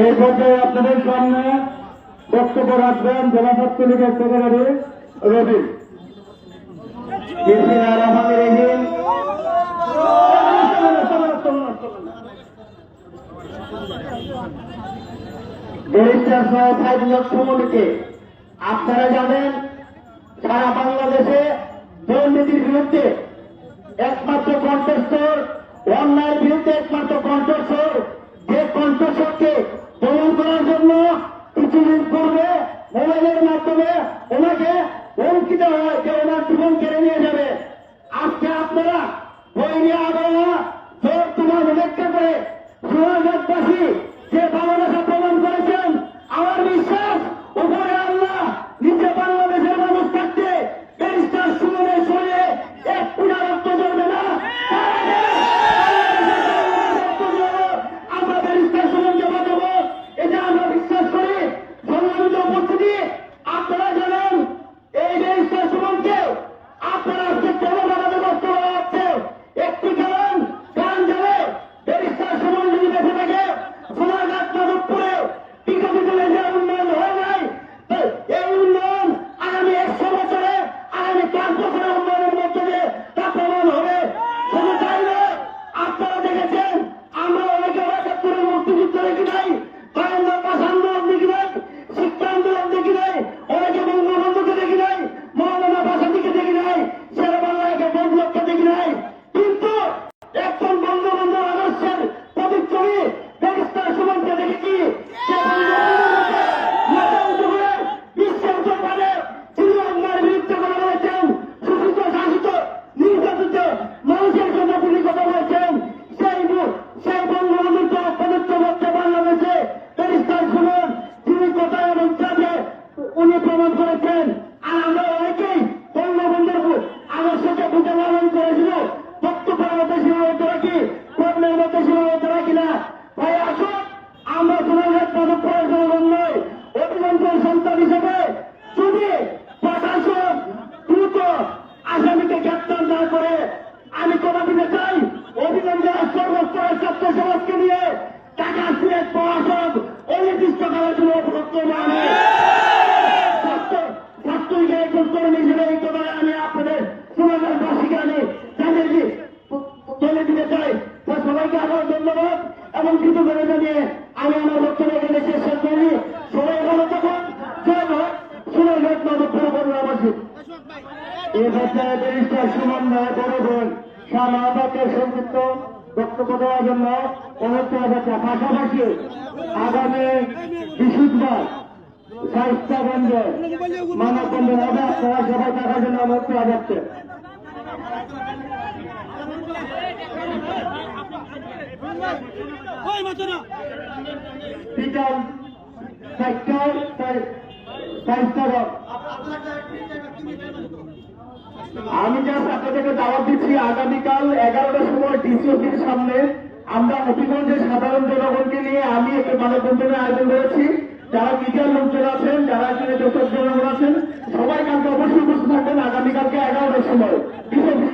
এই পর্যায়ে আপনাদের সামনে বক্তব্য রাখবেন জেলা ছাত্রলীগের সেক্রেটারি রবি। আপনারা জানেন, সারা বাংলাদেশে দুর্নীতির বিরুদ্ধে একমাত্র কণ্ঠস্বর অন্যায়ের বিরুদ্ধে একমাত্র কণ্ঠস্বর যে কণ্ঠস্বরকে প্রমাণ করার জন্য কিছুদিন পূর্বে মোবাইলের মাধ্যমে ওনাকে অঙ্কিত হয় যে ওনার জীবন কেড়ে নিয়ে যাবে। আজকে আপনারা বৈরী নিয়ে আবার তোমার উপেক্ষা করে সুরাজবাসী প্রমাণ করেছেন। সবাইকে আবার ধন্যবাদ এবং কৃতজ্ঞতা জানিয়ে আমি আমার বক্তব্য এখানে শেষ করি সবাই ভালো থাকুন। জয় ভারত। সুনাম ভারত মাধবপুর বন্ধুরাবাসী এ পর্যায়ে ব্যারিস্টার সুমন রায় সংযুক্ত বক্তব্য দেওয়ার জন্য যাচ্ছে পাশাপাশি আগামী সবাই জন্য যাচ্ছে বিকাল চারটায় আমি জাস্ট আপনাদেরকে দাওয়াত দিচ্ছি, আগামীকাল এগারোটার সময় ডিসি অফিসের সামনে আমরা নবীগঞ্জের সাধারণ জনগণকে নিয়ে আমি একটা মানববন্ধনের আয়োজন করেছি। যারা মিডিয়ার লোকজন আছেন, যারা এখানে দর্শক জনগণ আছেন, সবাই কালকে অবশ্যই উপস্থিত থাকবেন আগামীকালকে এগারোটার সময়। ডিসি